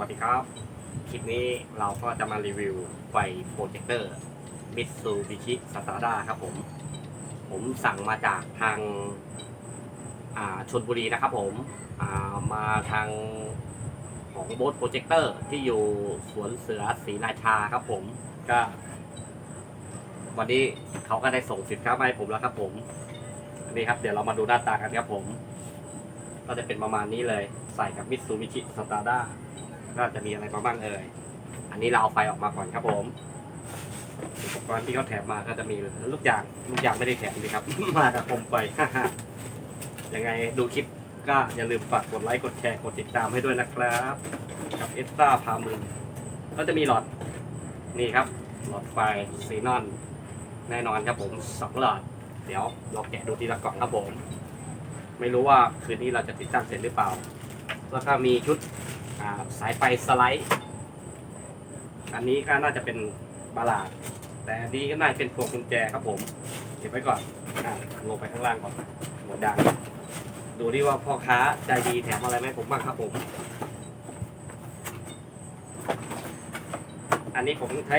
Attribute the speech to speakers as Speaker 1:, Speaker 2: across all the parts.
Speaker 1: วัสดีครับ คลิปนี้เราก็จะมารีวิวไฟโปรเจคเตอร์มิตซูบิชิสตาร์ดาครับผม ผมสั่งมาจากทางาชนบุรีนะครับผมามาทางของโบสโปรเจคเตอร์ที่อยู่สวนเสือศรีราชาครับผมก็ วันนี้เขาก็ได้ส่งสินค้ามาให้ผมแล้วครับผมนนี้ครับเดี๋ยวเรามาดูหน้าตากันครับผม ก็จะเป็นประมาณนี้เลยใส่กับมิตซูบิชิสตาร์ด้า ก็จะมีอะไรมาบ้างเอ่ย อันนี้เราเอาไฟออกมาก่อนครับผมอุปกรณ์ที่เขาแถมมาก็จะมีลูกยางลูกยางไม่ได้แถมเลยครับ มากับโคมไฟยังไงดูคลิปก็อย่าลืมฝากกดไลค์กดแชร์กดติดตามให้ด้วยนะครับ กับเอสตาพามือก็จะมีหลอดนี่ครับ หลอดไฟซีนอน แน่นอนครับผมสองหลอด เดี๋ยวเราแกะดูทีละกล่องครับผม ไม่รู้ว่าคืนนี้เราจะติดตั้งเสร็จหรือเปล่า แล้วก็มีชุด อ่าสายไฟสไลด์ อันนี้ก็น่าจะเป็นบาลาด แต่อันนี้ก็น่าจะเป็นพวงกุญแจครับผม เก็บไว้ก่อนอ่าลงไปข้างล่างก่อนหัวดังดูดิว่าพ่อค้าใจดีแถมอะไรไหมผมบ้างครับผม อันนี้ผมใช้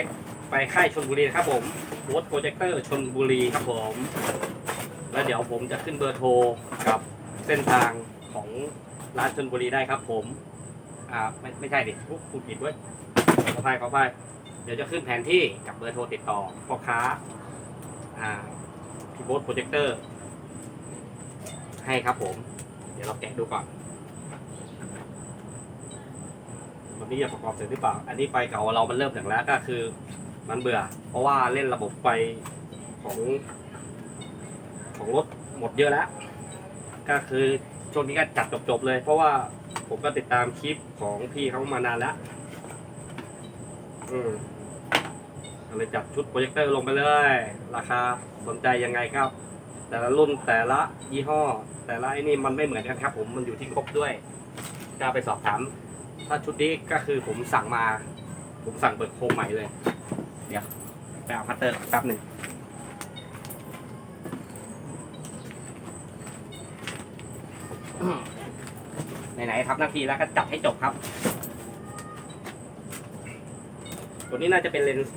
Speaker 1: ไปค่ายชนบุรีนะครับผมโบสโปรเจคเตอร์ชนบุรีครับผม แล้วเดี๋ยวผมจะขึ้นเบอร์โทรกับเส้นทางของร้านชนบุรีได้ครับผม อ่าไม่ไม่ใช่ดิพูดพูดผิดด้ยขออภัยขออภัยเดี๋ยวจะขึ้นแผนที่กับเบอร์โทรติดต่อพ่อค้า อ่าพี่โบสโปรเจคเตอร์ ให้ครับผม เดี๋ยวเราแกะดูก่อนวันนี้จะประกอบเสร็จหรือเปล่า อันนี้ไฟเก่าเรามันเริ่มถึงแล้วก็คือ มันเบื่อ เพราะว่าเล่นระบบไฟของของรถหมดเยอะแล้ว ก็คือช่วงนี้ก็จัดจบๆเลย เพราะว่า ผมก็ติดตามคลิปของพี่เขามานานแล้วอืมเลยจัดชุดโปรเจคเตอร์ลงไปเลย ราคาสนใจยังไงครับ แต่ละรุ่นแต่ละยี่ห้อ แต่ละไอ้นี่มันไม่เหมือนกันครับ ผมมันอยู่ที่ครบด้วยก็ไปสอบถาม ถ้าชุดนี้ก็คือผมสั่งมา ผมสั่งเบิกโครงใหม่เลย เดี๋ยวไปเอาพัตเตอร์แป๊บหนึ่ง ไหนๆทับนาทีแล้วก็จับให้จบครับ ตัวนี้น่าจะเป็นเลนส์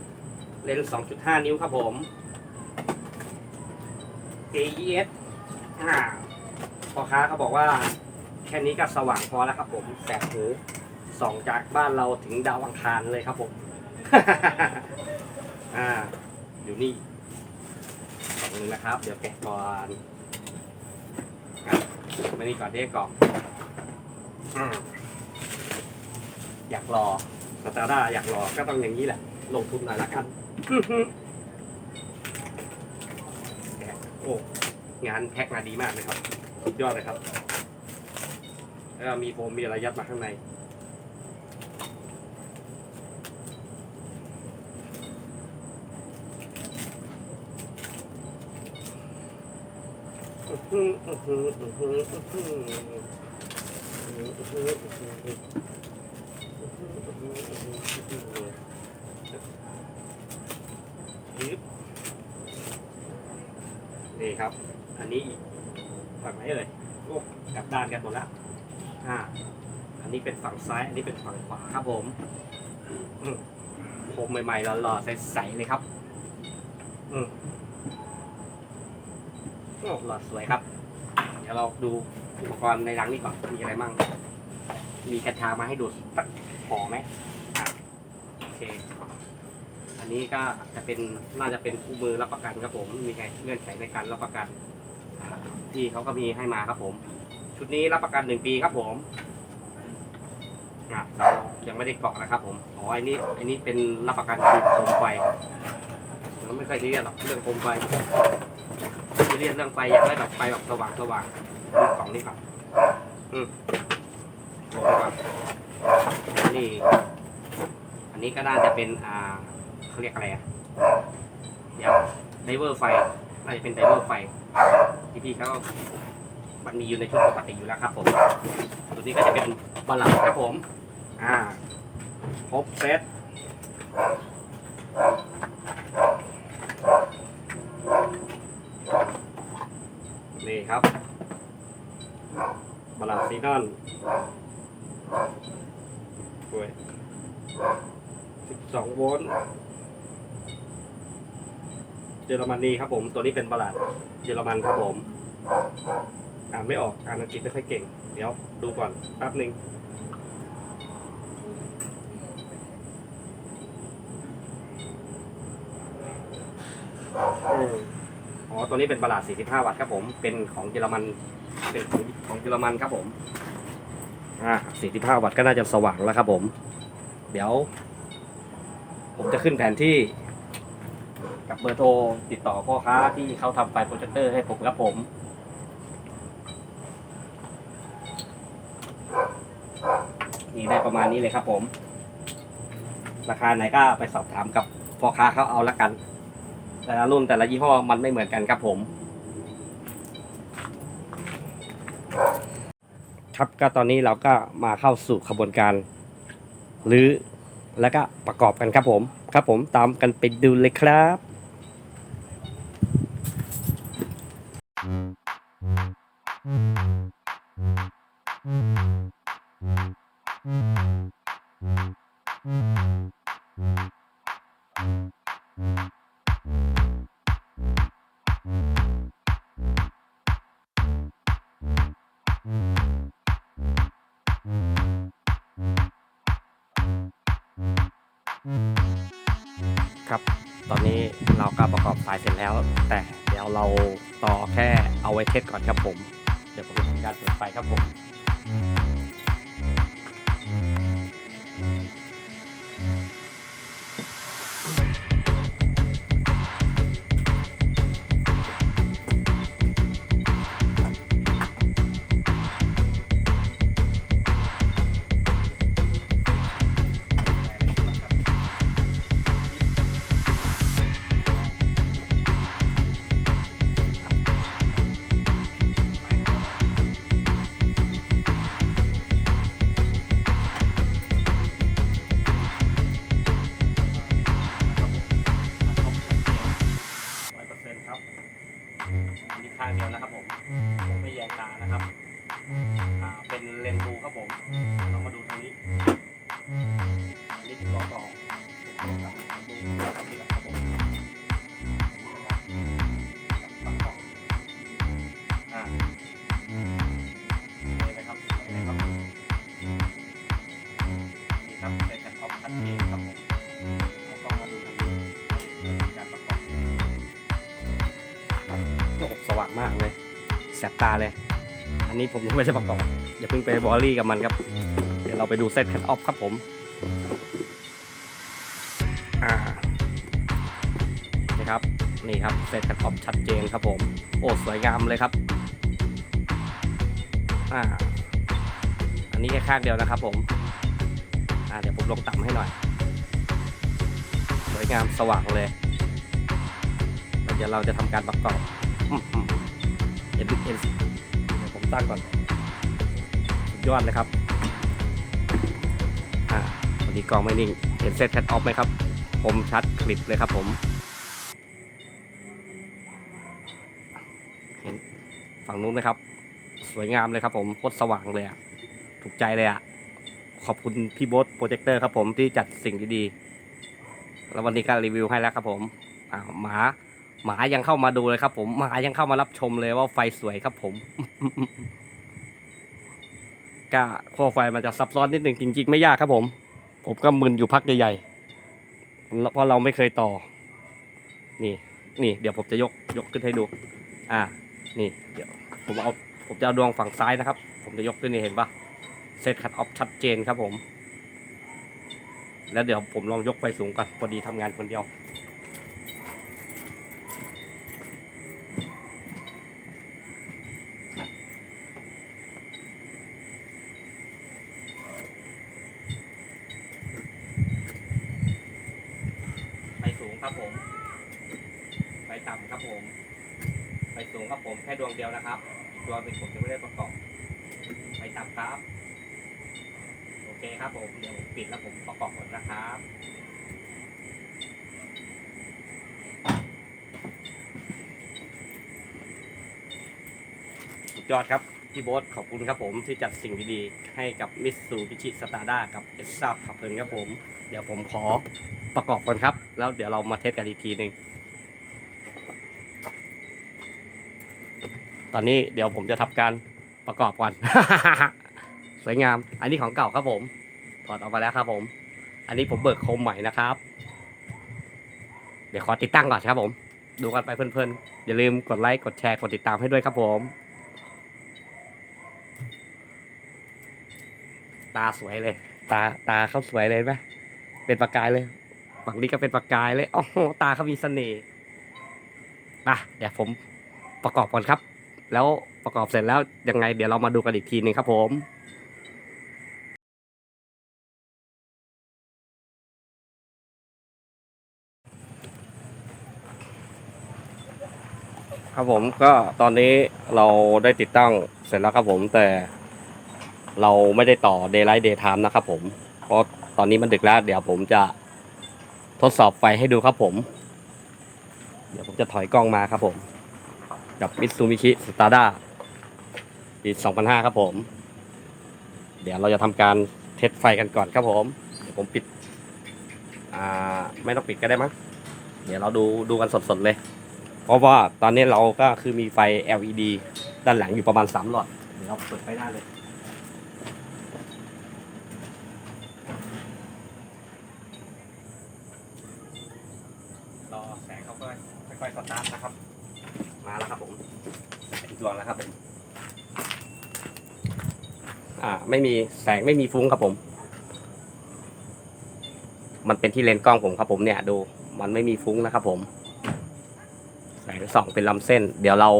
Speaker 1: เลนส์ 2.5 นิ้วครับผม AES อ่าพอค้าเขาบอกว่า แค่นี้ก็สว่างพอแล้วครับผมแสบหูส่องจากบ้านเราถึงดาวอังคารเลยครับผม อ่า อยู่นี่กล่องหนึงนะครับ เดี๋ยวแกะก่อนอะมานี่ก่อนที่จะกล่อง อืมอยากรอสตาร์ด้าอยากรอก็ต้องอย่างนี้แหละ ลงทุนหน่อยละกันแกะโอ้งานแพ็คมาดีมากเลยครับสุดยอดเลยครับ แล้วก็มีโฟมมีอะไรยัดมาข้างใน อือฮึอือฮึอือฮึอือฮึ นี่ครับ อันนี้ฝั่งไหนเอ่ยโอ้กลับด้านกันหมดล้วอ่า อันนี้เป็นฝั่งซ้าย อันนี้เป็นฝั่งขวาครับผมอืมใหม่ๆหล่อๆใสๆเลยครับ อืมโอ้หล่อสวยครับ ดี๋ยวเราดูอุปกรณ์ในรังนี้ก่อน มีอะไรมั่ง มีกระชามาให้ดูสักห่อไหมโอเค อันนี้ก็จะเป็นน่าจะเป็นคู่มือรับประกันครับผม มีไงเงื่อนไขในการรับประกันที่เขาก็มีให้มาครับผม ชุดนี้รับประกันหนึ่งปีครับผมเรายังไม่ได้เกาะนะครับผม อ๋ออ้นี่ไอ้นี่เป็นรับประกันคือโคมไฟเราไม่ค่อยซีเรียสหรอกเรื่องโคมไฟ เรียสเรื่องไฟอยากได้แบบไฟแบบสว่างสว่างดูกล่องนี้ก่อนอืมโอ้ครับนี่อันนี้ก็น่าจะเป็นอ่าเขาเรียกอะไรอะเดี๋ยวไดเวอร์ไฟน่าจะเป็นไดเวอร์ไฟที่พี่เขามันมีอยู่ในชุดปกติอยู่แล้วครับ ผม ตัวนี้ก็จะเป็นบอลลังครับผม อ่าครบเซตนี่ครับบอลลัง ซีนอนกล้วยสิบสองโวลต์เยอรมนีครับผม ตัวนี้เป็นประหลาดเยอรมันครับผม อ่านไม่ออก อ่านอังกฤษไม่ค่อยเก่ง เดี๋ยวดูก่อนแป๊บหนึ่งอ๋อ ตัวนี้เป็นประหลาด 45 วัตต์ครับผม เป็นของเยอรมัน เป็นของของเยอรมันครับผม อ่า45วัตต์ก็น่าจะสว่างแล้วครับผม เดี๋ยว ผมจะขึ้นแผนที่ กับเบอร์โทรติดต่อพ่อค้าที่เขาทำไฟโปรเจคเตอร์ให้ผมครับผม นี่ได้ประมาณนี้เลยครับผม ราคาไหนก็ไปสอบถามกับพ่อค้าเขาเอาละกัน แต่ละรุ่นแต่ละยี่ห้อมันไม่เหมือนกันครับผม ครับก็ตอนนี้เราก็มาเข้าสู่ขบวนการหรือแล้วก็ประกอบกันครับผม ครับผมตามกันไปดูเลยครับครับ เอาไว้เทสก่อนครับผม เดี๋ยวผมจะทำการเปิดไฟครับผม มากเลยแสบตาเลย อันนี้ผมยังไม่ได้ประกอบอย่าเพิ่งไปบอลลี่กับมันครับ เดี๋ยวเราไปดูเซตคัทออฟครับผมอ่านี่ครับนี่ครับเซตคัทออฟชัดเจนครับผม โอ้สวยงามเลยครับอ่าอันนี้แค่ข้างเดียวนะครับผมอ่าเดี๋ยวผมลงต่ำให้หน่อย สวยงามสว่างเลยเดี๋ยวเราจะทำการประกอบ ตั้งก่อนยอดเลยครับอ่าวันนี้กล้องไม่นิ่ง เห็นเซตแคทออฟไหมครับผมชัดคลิปเลยครับผม เห็นฝั่งนู้นไหมครับ สวยงามเลยครับผมโคตรสว่างเลยอะถูกใจเลยอะขอบคุณพี่บ๊ทโปรเจคเตอร์ครับผมที่จัดสิ่งดีๆ แล้ววันนี้ก็รีวิวให้แล้วครับผมอ่าหมา หมายังเข้ามาดูเลยครับ ผมหมายังเข้ามารับชมเลยว่าไฟสวยครับ ผมก็ข้อไฟมันจะซับซ้อนนิดหนึ่งจริงๆไม่ยากครับผม ผมก็มึนอยู่พักใหญ่ๆเพราะเราไม่เคยต่อ นี่ นี่ เดี๋ยวผมจะยกยกขึ้นให้ดู อ่า นี่ เดี๋ยวผมเอาผมจะเอาดวงฝั่งซ้ายนะครับ ผมจะยกขึ้นนี่เห็นปะเซตคัดออฟชัดเจนครับผม แล้วเดี๋ยวผมลองยกไฟสูงก่อนพอดีทำงานคนเดียว ครับผม ไปต่ำครับผม ไปสูงครับผมแค่ดวงเดียวนะครับ อีกดวงหนึ่งผมจะไม่ได้ประกอบ ไปต่ำครับ โอเคครับผม เดี๋ยวผมปิดแล้วผมประกอบก่อนะครับสุดยอดครับ พี่โบ๊ทขอบคุณครับผมที่จัดสิ่งดีๆ ให้กับมิสซูบิชิสตาร์ด้ากับเอสซาขับเพลินครับผม เดี๋ยวผมขอ ประกอบก่อนครับ แล้วเดี๋ยวเรามาเทสกันอีกทีหนึ่งตอนนี้เดี๋ยวผมจะทำการประกอบก่อน สวยงาม อันนี้ของเก่าครับผม ถอดออกมาแล้วครับผม อันนี้ผมเบิกโคมใหม่นะครับ เดี๋ยวขอติดตั้งก่อนครับผม ดูกันไปเพลินๆ อย่าลืมกดไลค์ กดแชร์ กดติดตามให้ด้วยครับผม ตาสวยเลย ตาตาเขาสวยเลยไหมเป็นประกายเลย ฝั่งนี้ก็เป็นประกายเลย โอ้โห ตาเขามีเสน่ห์มาเดี๋ยวผมประกอบก่อนครับ แล้วประกอบเสร็จแล้วยังไง เดี๋ยวเรามาดูกันอีกทีหนึงครับผมครับผมก็ตอนนี้เราได้ติดตั้งเสร็จแล้วครับผมแต่เราไม่ได้ต่อ Daylight Daytime นะครับผม เพราะตอนนี้มันดึกแล้ว เดี๋ยวผมจะ ทดสอบไฟให้ดูครับผม เดี๋ยวผมจะถอยกล้องมาครับผม กับ Mitsubishi Stada ปี2005 ครับผม เดี๋ยวเราจะทำการเทสไฟกันก่อนครับผม เดี๋ยวผมปิด อ่า ไม่ต้องปิดก็ได้มั้ง เดี๋ยวเราดูดูกันสดๆเลย เพราะว่าตอนนี้เราก็คือมีไฟ LED ด้านหลังอยู่ประมาณ3หลอด เดี๋ยวเราเปิดไฟหน้าเลย รอแสงเขาก็ค่อยๆสตาร์ทนะครับ มาแล้วครับผมอีกดวงแล้วครับผม อ่า ไม่มีแสงไม่มีฟุ้งครับผม มันเป็นที่เลนส์กล้องผมครับผมเนี่ยดูมันไม่มีฟุ้งนะครับผม แสงส่องเป็นลำเส้น เดี๋ยวเรา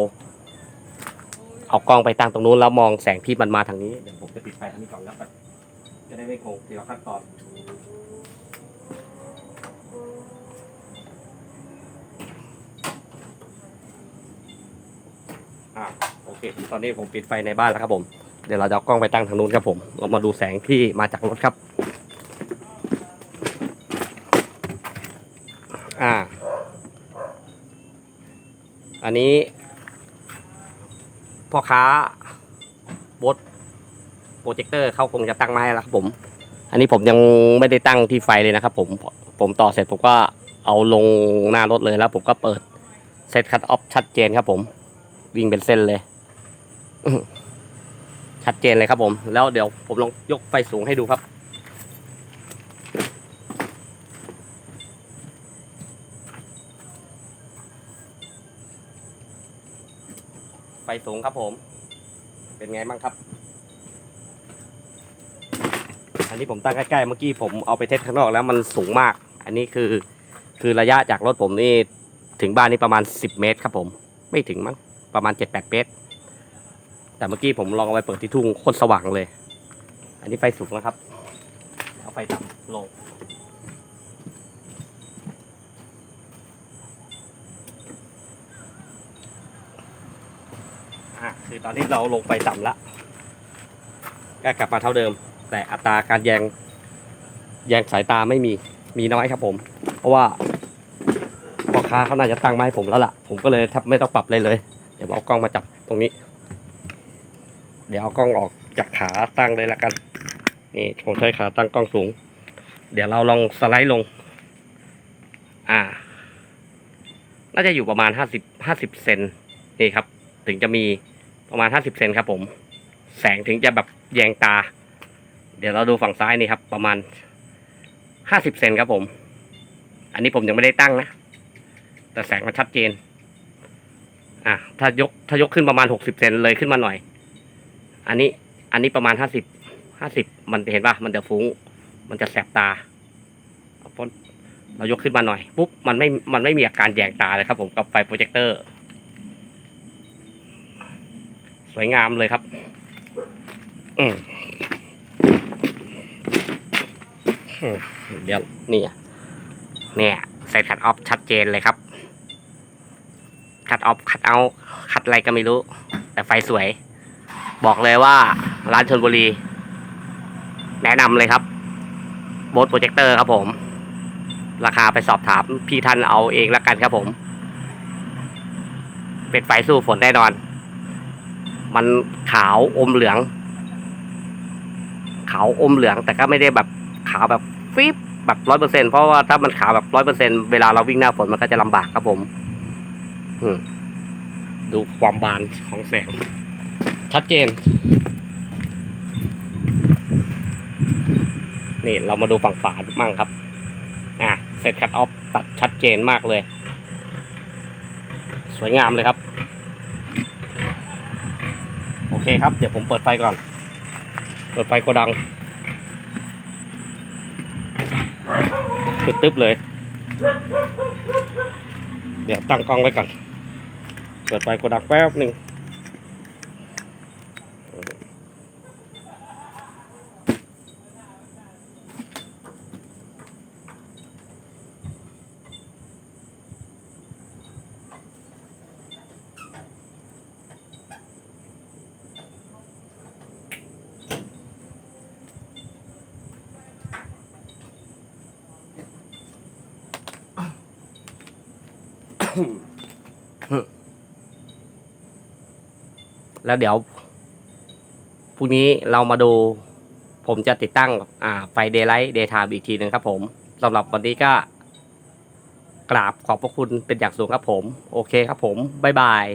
Speaker 1: เอากล้องไปตั้งตรงนู้นแล้วมองแสงที่มันมาทางนี้เดี๋ยวผมจะปิดไฟทางนี้ก่อนแล้วกันจะได้ไม่โกงทีละขั้นตอนอ่าโอเค ตอนนี้ผมปิดไฟในบ้านแล้วครับผม เดี๋ยวเราจะเอากล้องไปตั้งทางนู้นครับผม เรามาดูแสงที่มาจากรถครับ อ่า อันนี้ พ่อค้าบดโปรเจคเตอร์เขาคงจะตั้งไมาให้แล้วครับผม อันนี้ผมยังไม่ได้ตั้งที่ไฟเลยนะครับผม ผมต่อเสร็จผมก็เอาลงหน้ารถเลยแล้ว ผมก็เปิดเซตคัตออฟชัดเจนครับผม วิ่งเป็นเส้นเลย ชัดเจนเลยครับผม แล้วเดี๋ยวผมลองยกไฟสูงให้ดูครับ ไฟสูงครับผม เป็นไงบ้างครับ อันนี้ผมตั้งใกล้ๆเมื่อกี้ผมเอาไปเทสข้างนอกแล้วมันสูงมาก อันนี้คือคือระยะจากรถผมนี่ถึงบ้านนี่ประมาณ 10 เมตรครับผม ไม่ถึงมั้งประมาณ 7-8 เมตร แต่เมื่อกี้ผมลองเอาไปเปิดที่ทุ่งโคตรสว่างเลย อันนี้ไฟสูงนะครับ เอาไฟต่ำลงอะคือตอนนี้เราลงไปต่ำละก็กลับมาเท่าเดิม แต่อัตราการแยง แยงสายตาไม่มีมีน้อยครับผม เพราะว่าพ่อค้าเขาน่าจะตั้งมาให้ผมแล้วล่ะ ผมก็เลยแทบไม่ต้องปรับเลยเลย เดี๋ยวเอากล้องมาจับตรงนี้ เดี๋ยวเอากล้องออกจากขาตั้งเลยละกัน นี่ผมใช้ขาตั้งกล้องสูง เดี๋ยวเราลองสไลด์ลง อ่า น่าจะอยู่ประมาณห้าสิบห้าสิบเซนนี่ครับ ถึงจะมีประมาณห้าสิบเซนครับผม แสงถึงจะแบบแยงตา เดี๋ยวเราดูฝั่งซ้ายนี่ครับ ประมาณห้าสิบเซนครับผม อันนี้ผมยังไม่ได้ตั้งนะ แต่แสงมันชัดเจน อะ ถ้ายกถ้ายกขึ้นประมาณหกสิบเซนเลยขึ้นมาหน่อย อันนี้อันนี้ประมาณห้าสิบห้าสิบมันเห็นป่ะมันจะฟุ้ง มันจะแสบตาเอาพ้นเรายกขึ้นมาหน่อยปุ๊บมันไม่มันไม่มีอาการแยงตาเลยครับ ผมกับไฟโปรเจคเตอร์ สวยงามเลยครับ อืมเดี๋ยวนี่เนี่ยใส่คัดออฟชัดเจนเลยครับคัดออฟคัดเอาคัดอะไรก็ไม่รู้ แต่ไฟสวย บอกเลยว่าร้านชนบุรี แนะนำเลยครับโบสโปรเจคเตอร์ครับผม ราคาไปสอบถามพี่ท่านเอาเองล้วกันครับผม เป็นไฟสู้ฝนแน่นอน มันขาวอมเหลือง ขาวอมเหลืองแต่ก็ไม่ได้แบบขาวแบบฟิบแบบร้อยเปอร์เซ็นเพราะว่าถ้ามันขาวแบบร้อยเปอร์เซ็นเวลาเราวิ่งหน้าฝนมันก็จะลำบากครับผมอืมดูความบานของแสง ชัดเจน นี่เรามาดูฝั่งฝามั่งครับ อะเสร็จคัดออฟตัดชัดเจนมากเลย สวยงามเลยครับ โอเคครับ เดี๋ยวผมเปิดไฟก่อน เปิดไฟโกดังตึ๊บตึ๊บเลย เดี๋ยวตั้งกล้องไว้ก่อน เปิดไฟโกดังแป๊บหนึ่ง แล้วเดี๋ยว พรุ่งนี้เรามาดูผมจะติดตั้งอ่าไฟเดย์ไลท์เดย์ไทม์อีกทีหนึ่งครับผมสำหรับวันนี้ก็กราบขอบพระคุณเป็นอย่างสูงครับผม โอเคครับผม บ๊ายบาย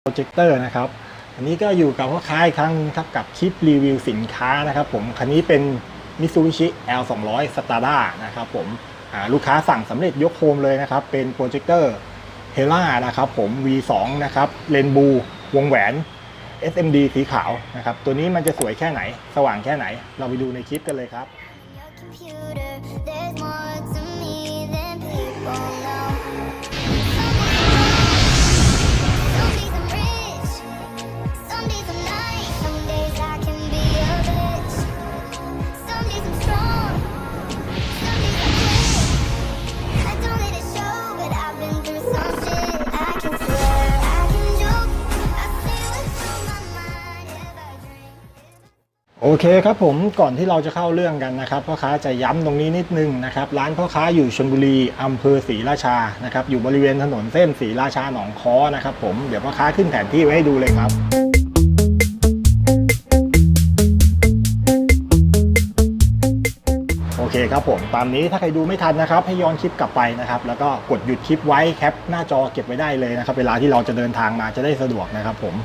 Speaker 2: โปรเจคเตอร์นะครับ อันนี้ก็อยู่กับพ่อค้าอีกครั้งหนึ่งครับกับคลิปรีวิวสินค้านะครับผมคันนี้เป็น Mitsubishi L 2 0 0 Strada นะครับผมลูกค้าสั่งสำเร็จยกโฮมเลยนะครับ เป็นโปรเจคเตอร์เฮล่านะครับผม V2 นะครับเลนบูวงแหวน SMD สีขาวนะครับ ตัวนี้มันจะสวยแค่ไหน สว่างแค่ไหน เราไปดูในคลิปกันเลยครับ โอเคครับผมก่อนที่เราจะเข้าเรื่องกันนะครับพ่อค้าจะย้ำตรงนี้นิดนึงนะครับร้านพ่อค้าอยู่ชลบุรีอำเภอศรีราชานะครับอยู่บริเวณถนนเส้นศรีราชาหนองค้อนะครับผมเดี๋ยวพ่อค้าขึ้นแผนที่ไว้ให้ดูเลยครับโอเคครับผมตามนี้ถ้าใครดูไม่ทันนะครับให้ย้อนคลิปกลับไปนะครับแล้วก็กดหยุดคลิปไว้แคปหน้าจอเก็บไว้ได้เลยนะครับเวลาที่เราจะเดินทางมาจะได้สะดวกนะครับผม